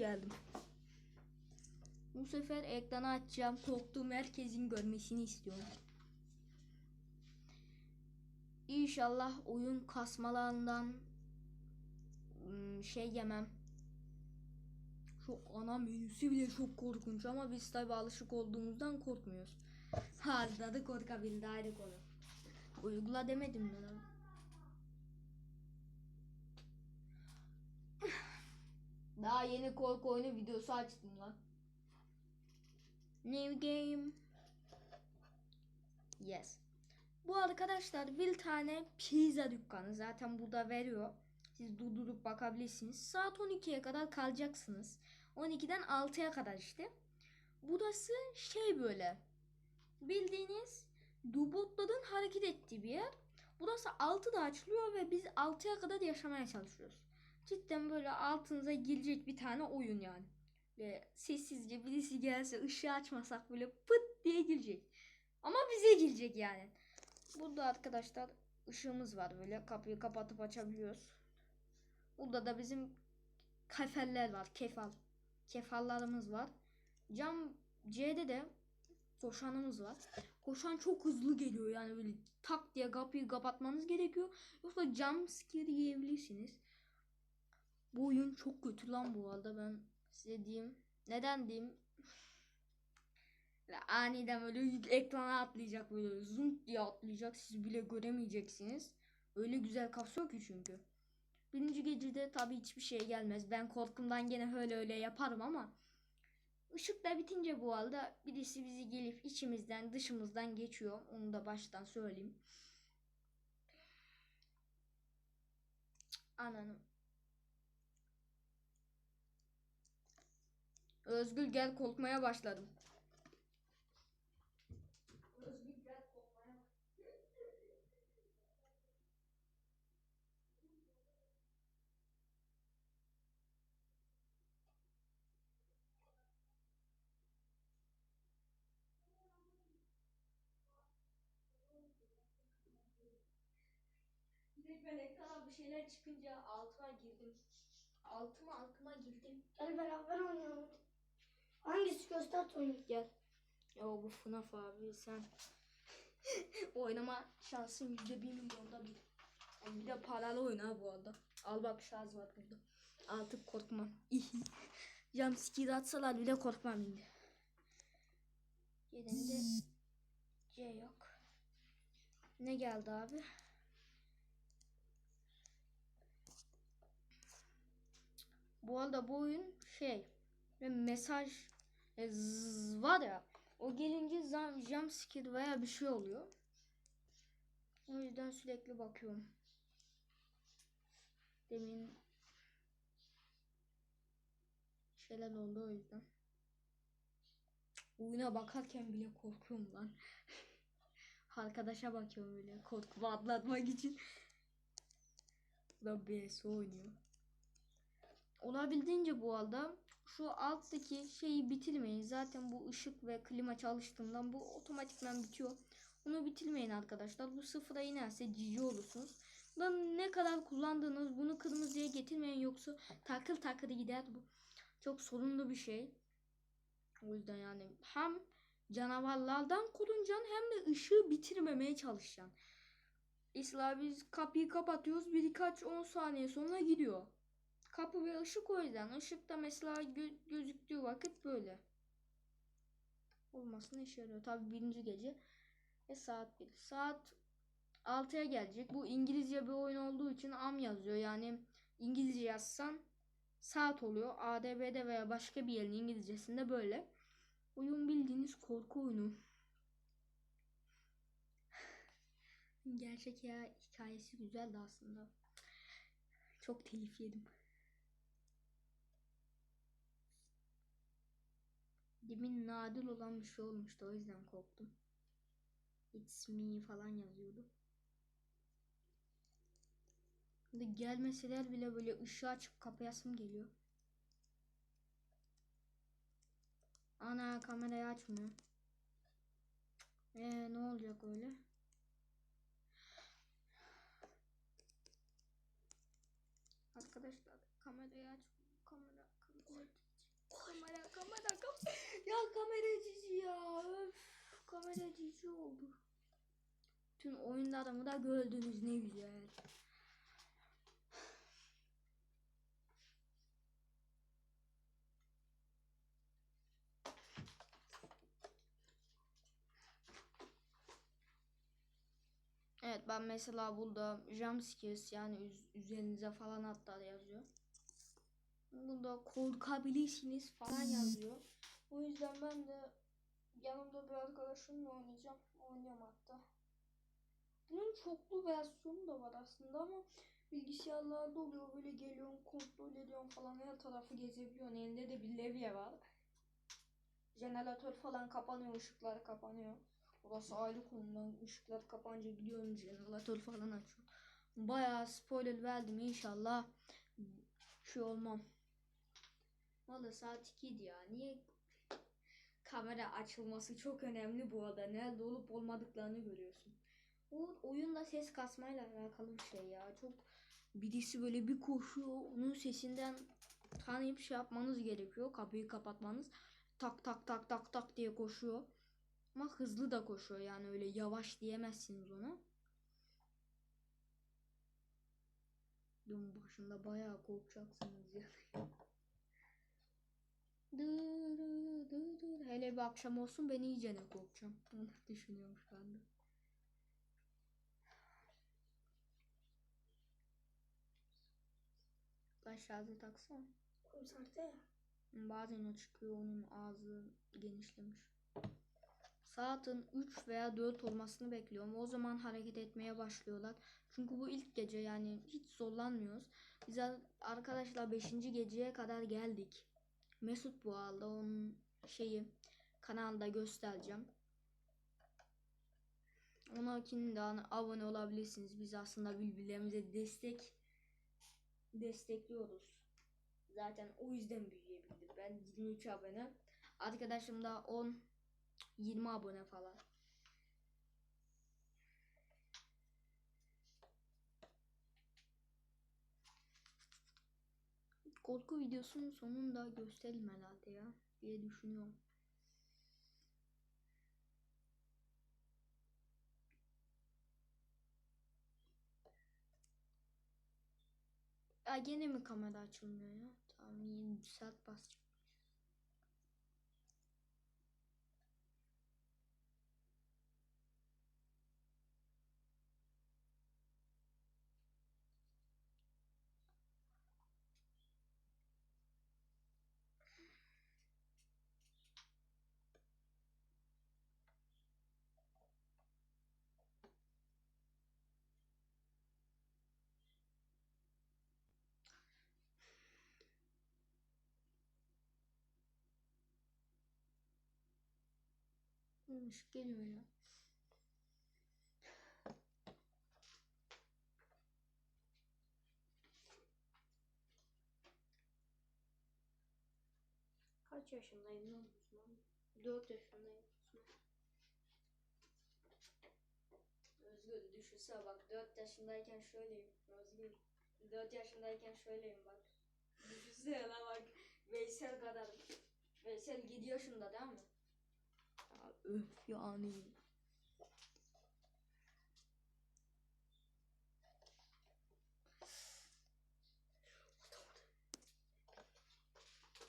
geldim. Bu sefer ekranı açacağım. Korktuğum herkesin görmesini istiyorum. İnşallah oyun kasmalarından ım, şey yemem. Şu ana menüsü bile çok korkunç ama biz tabi alışık olduğumuzdan korkmuyoruz. Hazda da korkabildi ayrı konu. Uygula demedim mi Daha yeni korku oyunu videosu açtım lan. New game. Yes. Bu arkadaşlar bir tane pizza dükkanı zaten burada veriyor. Siz durdurup bakabilirsiniz. Saat 12'ye kadar kalacaksınız. 12'den 6'ya kadar işte. Burası şey böyle. Bildiğiniz robotların hareket ettiği bir yer. Burası 6'da açılıyor ve biz 6'ya kadar yaşamaya çalışıyoruz. Cidden böyle altınıza girecek bir tane oyun yani. Ve sessizce birisi gelse ışığı açmasak böyle pıt diye girecek. Ama bize girecek yani. Burada arkadaşlar ışığımız var böyle kapıyı kapatıp açabiliyoruz. Burada da bizim kefeller var. Kefal. Kefallarımız var. Cam C'de de koşanımız var. Koşan çok hızlı geliyor yani böyle tak diye kapıyı kapatmanız gerekiyor. Yoksa jump scare yiyebilirsiniz. Bu oyun çok kötü lan bu arada ben size diyeyim. Neden diyeyim? Aniden böyle ekrana atlayacak böyle zoom diye atlayacak siz bile göremeyeceksiniz. Öyle güzel kasıyor ki çünkü. Birinci gecede tabii hiçbir şey gelmez. Ben korkumdan gene öyle öyle yaparım ama ışık da bitince bu arada birisi bizi gelip içimizden dışımızdan geçiyor. Onu da baştan söyleyeyim. Ananım. Özgür gel korkmaya başladım. Özgür gel korkmaya Direkt ben ekrana bir şeyler çıkınca altıma girdim. Altıma altıma girdim. Gel beraber oynayalım. Hangisi göster Tony? Gel. Yo bu FNAF abi sen oynama şansın yüzde bir milyonda bir. Yani bir de paralı oyun ha bu arada. Al bak şarj var burada. Artık korkmam. Jump scare atsalar bile korkmam şimdi. Yerinde C yok. Ne geldi abi? Bu arada bu oyun şey ve mesaj e, var ya o gelince zam, jump scare veya bir şey oluyor. O yüzden sürekli bakıyorum. Demin şeyler oldu o yüzden. Oyuna bakarken bile korkuyorum lan. Arkadaşa bakıyorum böyle korkumu atlatmak için. Da BS oynuyor. Olabildiğince bu arada şu alttaki şeyi bitirmeyin. Zaten bu ışık ve klima çalıştığından bu otomatikman bitiyor. Bunu bitirmeyin arkadaşlar. Bu sıfıra inerse cici olursunuz. Ben ne kadar kullandığınız bunu kırmızıya getirmeyin yoksa takır takır gider bu. Çok sorunlu bir şey. O yüzden yani hem canavarlardan korunacaksın hem de ışığı bitirmemeye çalışacaksın. İsla biz kapıyı kapatıyoruz birkaç 10 saniye sonra gidiyor. Kapı ve ışık o yüzden. Işıkta mesela gö- gözüktüğü vakit böyle. Olmasına işe yarıyor. Tabi birinci gece ve saat 1. Saat 6'ya gelecek. Bu İngilizce bir oyun olduğu için am yazıyor. Yani İngilizce yazsan saat oluyor. ADB'de veya başka bir yerin İngilizcesinde böyle. Oyun bildiğiniz korku oyunu. Gerçek ya hikayesi güzeldi aslında. Çok telif yedim. Demin nadir olan bir şey olmuştu o yüzden korktum. It's me falan yazıyordu. Şimdi gelmeseler bile böyle ışığı açıp kapayasım geliyor. Ana kamerayı açmıyor. Ee, ne olacak öyle? Arkadaşlar kamerayı aç. Kamera, kamera. Ya kamera cici ya. Öf, kamera cici oldu. Tüm oyunlarımı da gördünüz ne güzel. Evet ben mesela burada jumpscares yani üz- üzerinize falan atlar yazıyor. Burada korkabilirsiniz falan yazıyor. O yüzden ben de yanımda bir arkadaşımla oynayacağım. Oynuyorum hatta. Bunun çoklu versiyonu da var aslında ama bilgisayarlarda oluyor böyle geliyorsun kontrol ediyorsun falan her tarafı gezebiliyorsun. Elinde de bir levye var. Jeneratör falan kapanıyor, ışıklar kapanıyor. Burası ayrı konudan ışıklar kapanınca gidiyorum jeneratör falan açıyor. Bayağı spoiler verdim inşallah şey olmam. Valla saat 2'ydi ya. Niye kamera açılması çok önemli bu arada. Nerede olup olmadıklarını görüyorsun. O oyunda ses kasmayla alakalı bir şey ya. Çok birisi böyle bir koşuyor. Onun sesinden tanıyıp şey yapmanız gerekiyor. Kapıyı kapatmanız. Tak tak tak tak tak diye koşuyor. Ama hızlı da koşuyor yani öyle yavaş diyemezsiniz ona. Yolun başında bayağı korkacaksınız yani. Dı dı dı dı. Hele bir akşam olsun ben iyice ne korkacağım. Onu düşünüyorum şu anda. Ben şarjı taksana. Konserde ya. Bazen o çıkıyor onun ağzı genişlemiş. Saatin 3 veya 4 olmasını bekliyorum. O zaman hareket etmeye başlıyorlar. Çünkü bu ilk gece yani hiç zorlanmıyoruz. Biz ar- arkadaşlar 5. geceye kadar geldik. Mesut halde onun şeyi kanalda göstereceğim. Ona ikinden abone olabilirsiniz. Biz aslında birbirlerimize destek destekliyoruz. Zaten o yüzden büyüyebildik. Ben 23 abone. Arkadaşım da 10 20 abone falan. Korku videosunun sonunda gösterelim herhalde ya diye düşünüyorum. Ya gene mi kamera açılmıyor ya? Tamam yeni saat basacağım. Hı, ışık geliyor ya. Kaç yaşındayım lan Osman? 4 yaşındayım. Özgür düşünsene bak 4 yaşındayken şöyleyim. Özgür 4 yaşındayken şöyleyim bak. Düşünsene bak Veysel kadar. Veysel 7 yaşında değil mi? Öf yani.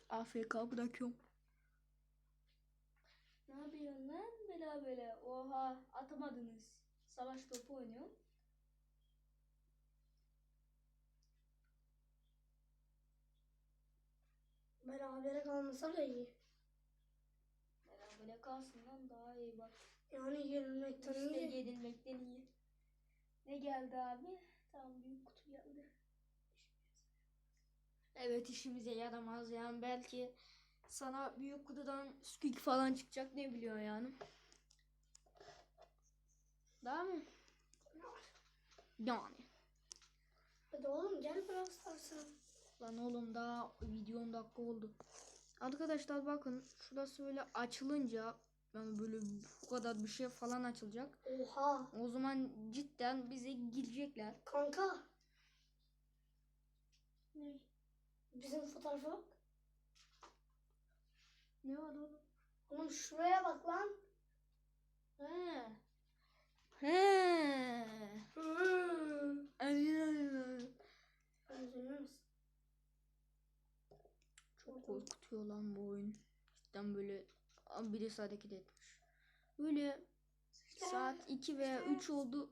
AFK bırakıyorum. Ne yapıyorsun lan böyle böyle? Oha atamadınız. Savaş topu oynuyor. Berabere kalmasa da iyi. Böyle kalsın lan daha iyi bak. Yani yenilmekten İşte iyi. yenilmekten iyi. Ne geldi abi? Tamam büyük kutu geldi. Evet işimize yaramaz yani belki sana büyük kutudan squeak falan çıkacak ne biliyor yani. Değil mi? Yani. Hadi oğlum gel biraz istersen. Lan oğlum daha video 10 dakika oldu. Arkadaşlar bakın şurası böyle açılınca yani böyle bu kadar bir şey falan açılacak. Oha. O zaman cidden bize girecekler. Kanka. Ne? Bizim fotoğrafa bak. Ne var oğlum? Oğlum şuraya bak lan. He. He. Hı. Aynen. Özür korkutuyor lan bu oyun. Cidden böyle Aa, birisi hareket etmiş. Böyle saat 2 veya 3 oldu.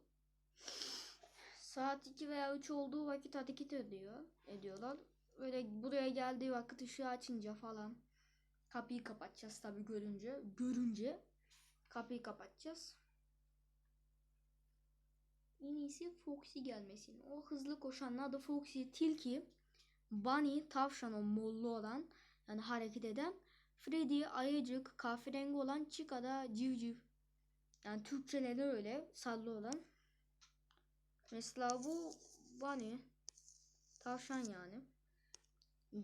Saat 2 veya 3 olduğu vakit hareket ediyor. Ediyorlar. Böyle buraya geldiği vakit ışığı açınca falan kapıyı kapatacağız tabii görünce. Görünce kapıyı kapatacağız. En iyisi Foxy gelmesin. O hızlı koşanın adı Foxy. Tilki. Bunny tavşan o mollu olan yani hareket eden. Freddy ayıcık kahverengi olan Chica da civciv. Yani Türkçeleri öyle sallı olan. Mesela bu Bunny tavşan yani.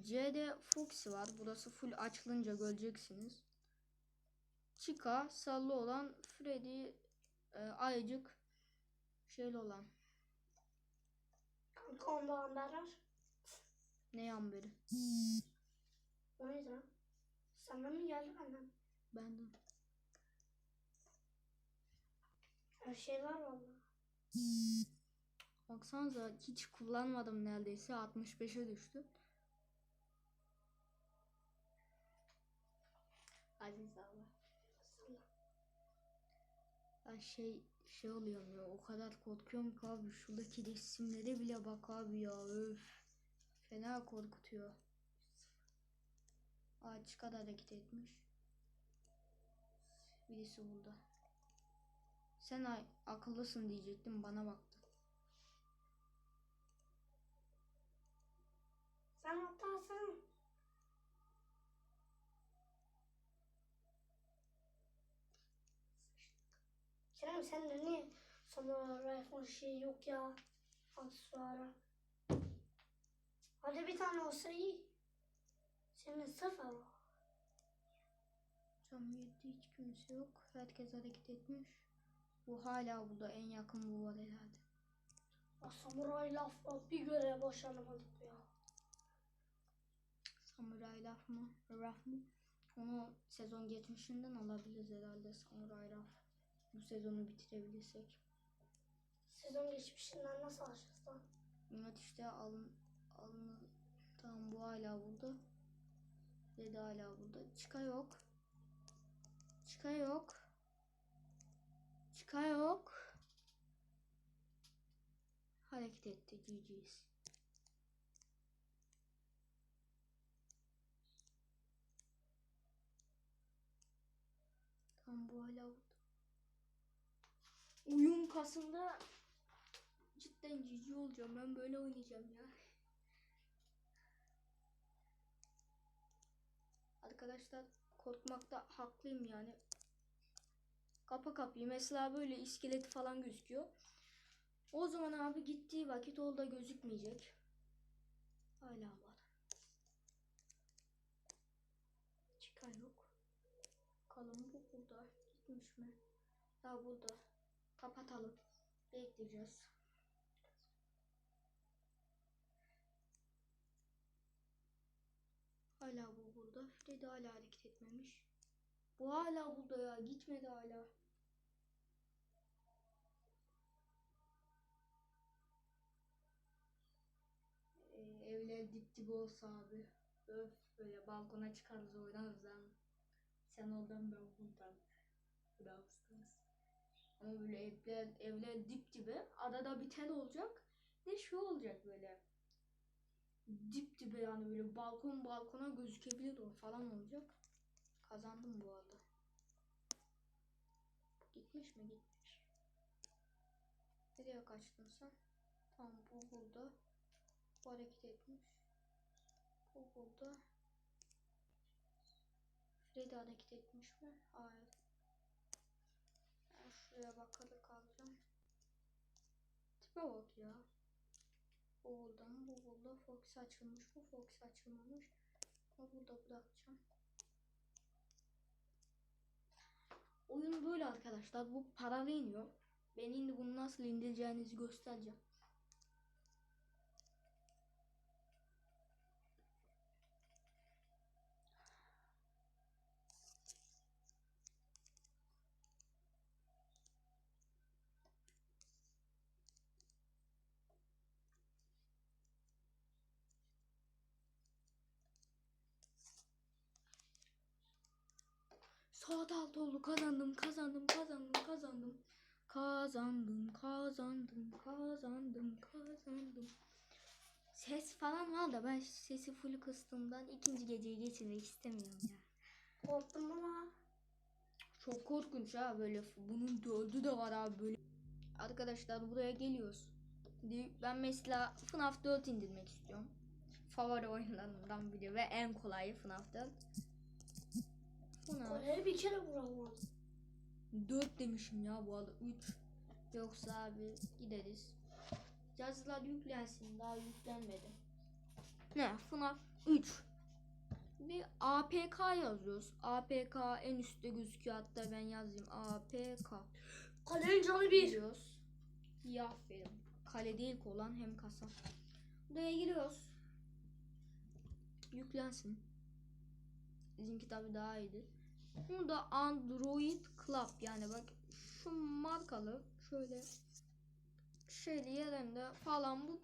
C'de Foxy var. Burası full açılınca göreceksiniz. Chica sallı olan Freddy e, ayıcık şeyli olan. Kanka onda Amber var. Ne yan biri? O neydi lan? Senden mi geldi mi? Benden. Her şey var valla. Baksanıza hiç kullanmadım neredeyse 65'e düştü. Aziz Allah. Ben şey şey oluyorum ya o kadar korkuyorum ki abi şuradaki resimlere bile bak abi ya öf. Fena korkutuyor. Ağaç kadar hareket etmiş. Birisi burada. Sen akıllısın diyecektim bana baktı. Sen hatasın. Kerem sende niye samuray rifle şey yok ya? Aksesuarı. Hadi bir tane olsa iyi. Senin sıfır. Cam 7 hiç kimse yok. Herkes hareket etmiş. Bu hala burada en yakın bu var herhalde. Ya samuray lafla bir görev başaramadık ya. Samuray Raf mı? Raf mı? Onu sezon geçmişinden alabiliriz herhalde Samuray Raf. Bu sezonu bitirebilirsek. Sezon geçmişinden nasıl alacağız lan? Evet işte alın alın tamam bu hala burada. Dedi hala burada. Çıka yok. Çıka yok. Çıka yok. Hareket etti GG's. Tam bu hala burada. Oyun kasında cidden cici olacağım. Ben böyle oynayacağım ya. Arkadaşlar korkmakta haklıyım yani. Kapa kapıyı. Mesela böyle iskeleti falan gözüküyor. O zaman abi gittiği vakit orada gözükmeyecek. Hala var. Çıkan yok. Bakalım bu burada. Gitmiş mi? Daha burada. Kapatalım. Bekleyeceğiz. Hala bu. Freddy hala hareket etmemiş. Bu hala burada ya. Gitmedi hala. Ee, evler dip dibe olsa abi. Öf böyle balkona çıkarız oynarız lan. Sen oradan ben buradan. Brawl Stars. Ama böyle evler, evler dip dibe. Arada bir tel olacak. Ve şu olacak böyle. Dip dibe yani böyle balkon balkona gözükebilir o falan olacak. Kazandım bu arada. Gitmiş mi? Gitmiş. Nereye kaçtın sen? Tamam bu burada. Bu hareket etmiş. Bu burada. Freddy hareket etmiş mi? Hayır. Ben şuraya bakarak kalacağım. Tipe bak ya. Bu burada mı? Bu burada. Fox açılmış mı? Fox açılmamış. Ama burada bırakacağım. Oyun böyle arkadaşlar. Bu paralı iniyor. Ben şimdi bunu nasıl indireceğinizi göstereceğim. Saat altı oldu kazandım kazandım kazandım kazandım. Kazandım kazandım kazandım kazandım. Ses falan var da ben sesi full kıstığımdan ikinci geceyi geçirmek istemiyorum ya. Korktum ama. Çok korkunç ha böyle. Bunun dördü de var abi böyle. Arkadaşlar buraya geliyoruz. Ben mesela FNAF 4 indirmek istiyorum. Favori oyunlarımdan biri ve en kolayı FNAF 4. FNAF Oraya bir kere vuramadım. 4 demişim ya bu arada 3. Yoksa abi gideriz. Yazılar yüklensin daha yüklenmedi. Ne? FNAF 3. Bir APK yazıyoruz. APK en üstte gözüküyor hatta ben yazayım. APK. Kalenin canı bir. Giriyoruz. İyi aferin. Kale değil olan hem kasa. Buraya giriyoruz. Yüklensin. Bizimki tabi daha iyiydi. Burada Android Club yani bak şu markalı şöyle şeyli yerinde falan bu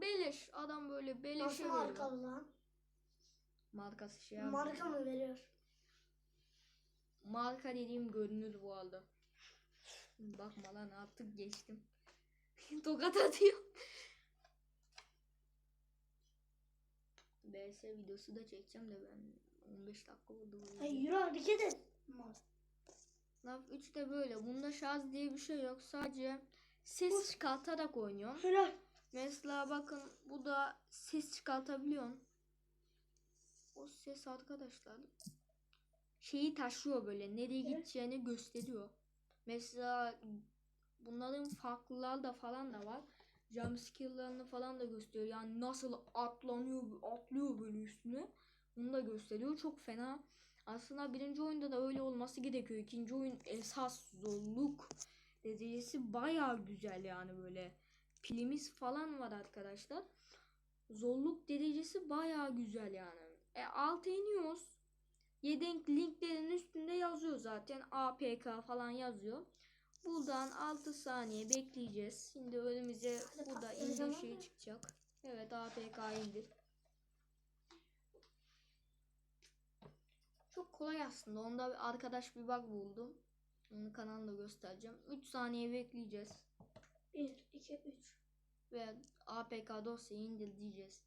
beleş adam böyle beleşe Nasıl veriyor. markalı lan? Markası şey yazmıyor. Marka mı veriyor? Marka dediğim görünür bu arada. Bakma lan artık geçtim. Tokat atıyor. BS videosu da çekeceğim de ben 15 dakika oldu video. yürü hareket et. Laf 3'te böyle. Bunda şarj diye bir şey yok. Sadece ses çıkartarak oynuyorsun. Helal. Mesela bakın bu da ses çıkartabiliyorsun. O ses arkadaşlar şeyi taşıyor böyle nereye gideceğini gösteriyor. Mesela bunların farklılar da falan da var. Jump skill'larını falan da gösteriyor. Yani nasıl atlanıyor, atlıyor böyle üstüne. Bunu da gösteriyor. Çok fena. Aslında birinci oyunda da öyle olması gerekiyor. İkinci oyun esas zorluk derecesi baya güzel yani böyle pilimiz falan var arkadaşlar. Zorluk derecesi baya güzel yani. E alta iniyoruz. Yedek linklerin üstünde yazıyor zaten. APK falan yazıyor. Buradan 6 saniye bekleyeceğiz. Şimdi önümüze burada indir şey çıkacak. Evet APK indir. Çok kolay aslında. Onda bir arkadaş bir bug buldum. Onun kanalını da göstereceğim. 3 saniye bekleyeceğiz. 1, 2, 3. ve APK dosyayı indir diyeceğiz.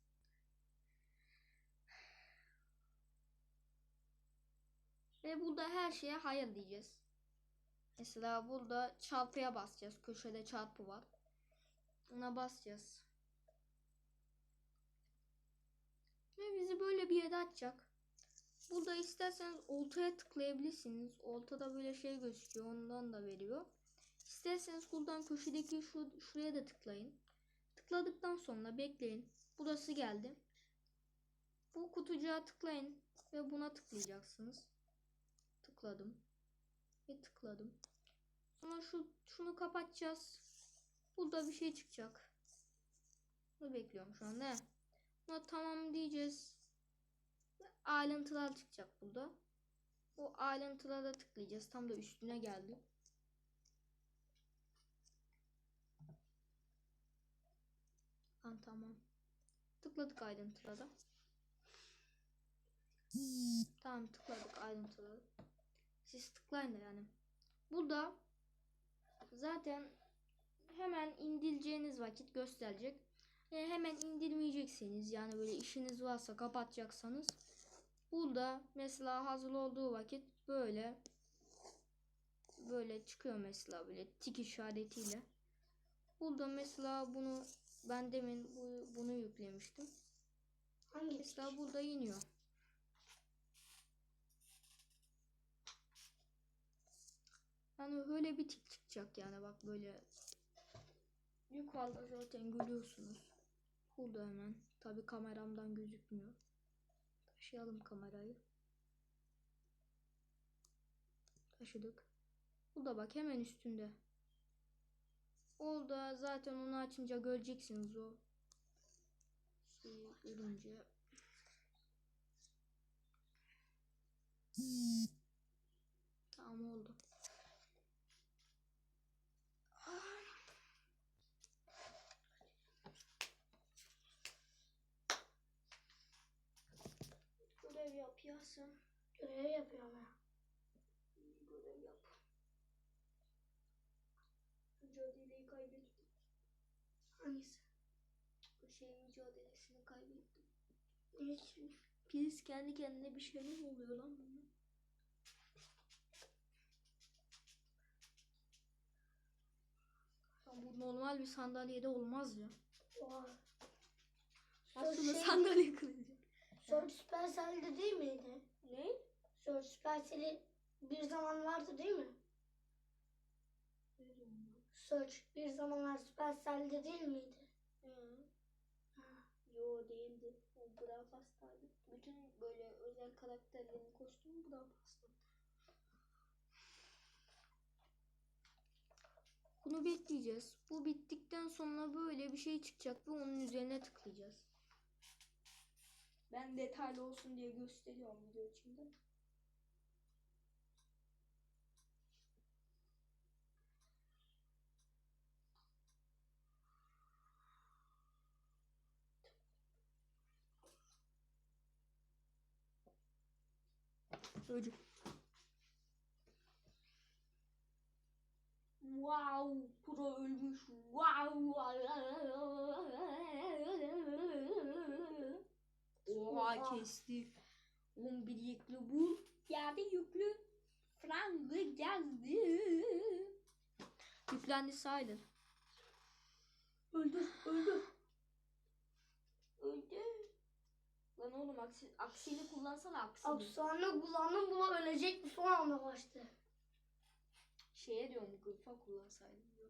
Ve burada her şeye hayır diyeceğiz. Mesela burada çarpıya basacağız. Köşede çarpı var. Ona basacağız. Ve bizi böyle bir yere atacak. Burada isterseniz oltaya tıklayabilirsiniz. Oltada böyle şey gözüküyor. Ondan da veriyor. İsterseniz buradan köşedeki şu şuraya da tıklayın. Tıkladıktan sonra bekleyin. Burası geldi. Bu kutucuğa tıklayın ve buna tıklayacaksınız. Tıkladım ve tıkladım. Sonra şu şunu kapatacağız. Burada bir şey çıkacak. Bunu bekliyorum şu an. Ne? Buna tamam diyeceğiz. Ayrıntılar çıkacak burada. O ayrıntılara tıklayacağız. Tam da üstüne geldi. Ha, tamam. Tıkladık ayrıntılara. Tamam tıkladık ayrıntılara. Siz tıklayın da yani. Burada zaten hemen indireceğiniz vakit gösterecek. E, hemen indirmeyecekseniz yani böyle işiniz varsa kapatacaksanız burada mesela hazır olduğu vakit böyle böyle çıkıyor mesela böyle tik işaretiyle. Burada mesela bunu ben demin bu, bunu yüklemiştim. Hangi Mesela burada iniyor. Yani öyle bir tik çıkacak yani bak böyle yukarıda zaten görüyorsunuz. Burada hemen. Tabi kameramdan gözükmüyor. Taşıyalım kamerayı. Taşıdık. Burada bak hemen üstünde. Orada zaten onu açınca göreceksiniz o şeyi görünce. Tamam oldu. Görev yapıyorum ya. Görev yap. Mücadeleyi kaybettik. Hangisi? Bu şey mücadelesini kaybettim. Ne için? Priz kendi kendine bir şey mi oluyor lan bunun? Bu normal bir sandalyede olmaz ya. Oha. Aslında şey, sandalye kırılacak. Son süperselde değil miydi? Ne? Search Supercell'i bir zaman vardı değil mi? Search bir zamanlar Supercell'de değil miydi? Ha. Yo değildi. O Brawl Pass'taydı. Bütün böyle özel karakterlerin kostümü Brawl Pass'ta. Bunu bekleyeceğiz. Bu bittikten sonra böyle bir şey çıkacak ve onun üzerine tıklayacağız. Ben detaylı olsun diye gösteriyorum video içinde. Öldü. Wow, pro ölmüş. Wow. Oha kesti. 11 yüklü bu. Yerde yüklü. Frangı geldi. Yüklendi sayılır. Öldü, öldü. Öldü. Lan oğlum aksi, aksini kullansana aksini. Efsane kullandım buna ölecek bir son anda başladı. Şeye diyorum gılfa kullansaydım diyor.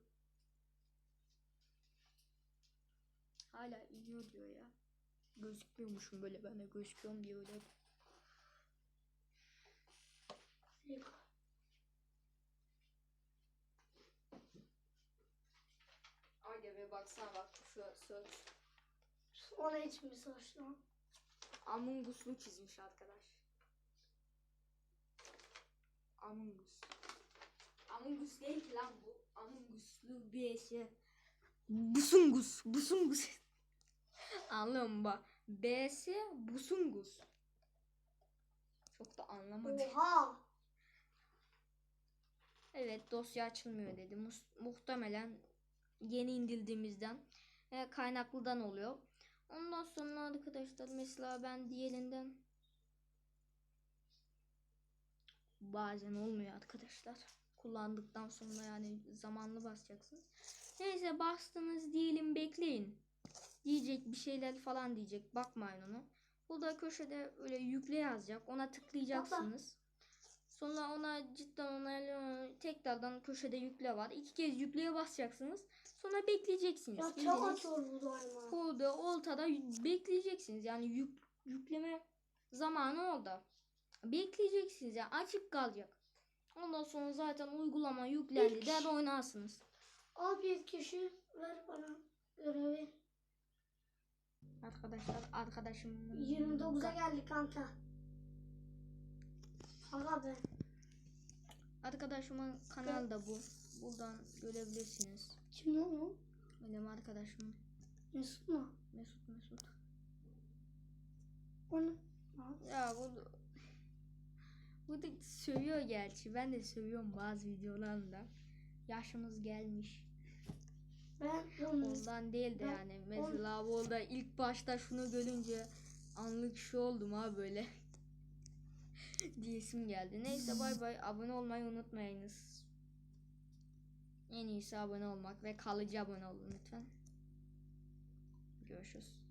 Hala iniyor diyor ya. Gözükmüyormuşum böyle ben de gözüküyorum diye öyle. Aga be baksana bak şu search. Ona hiç mi saçma? Among Us'lu çizmiş arkadaş. Among Us. Among Us değil ki lan bu. Among Us'lu bir şey. Busungus. Busungus. Anlıyor musun bak? B'si Busungus. Çok da anlamadım. Oha! Evet dosya açılmıyor dedi. Mus- muhtemelen yeni indirdiğimizden ve kaynaklıdan oluyor. Ondan sonra arkadaşlar mesela ben diğerinden bazen olmuyor arkadaşlar. Kullandıktan sonra yani zamanlı basacaksınız. Neyse bastınız diyelim bekleyin. Diyecek bir şeyler falan diyecek. Bakmayın ona. Burada köşede öyle yükle yazacak. Ona tıklayacaksınız. Sonra ona cidden ona tekrardan köşede yükle var. İki kez yükleye basacaksınız. Sonra bekleyeceksiniz. Ya daima. Burada oltada bekleyeceksiniz. Yani yük, yükleme zamanı oldu. Bekleyeceksiniz. Yani açık kalacak. Ondan sonra zaten uygulama yüklendi der oynarsınız. Al bir kişi ver bana görevi. Arkadaşlar arkadaşım 29'a geldi kanka. Aga be. Arkadaşımın kanalı da bu. Buradan görebilirsiniz. Kim lan o? Benim arkadaşım Mesut mu? Mesut Mesut. O ne? Ha? Ya bu bu da sövüyor gerçi. Ben de sövüyorum bazı videolarında. Yaşımız gelmiş. Ben Ondan değil de Ben- yani. Mesela bu da ilk başta şunu görünce anlık şu oldum ha böyle. diyesim geldi. Neyse bay bay. Abone olmayı unutmayınız. En iyisi abone olmak ve kalıcı abone olun lütfen. Görüşürüz.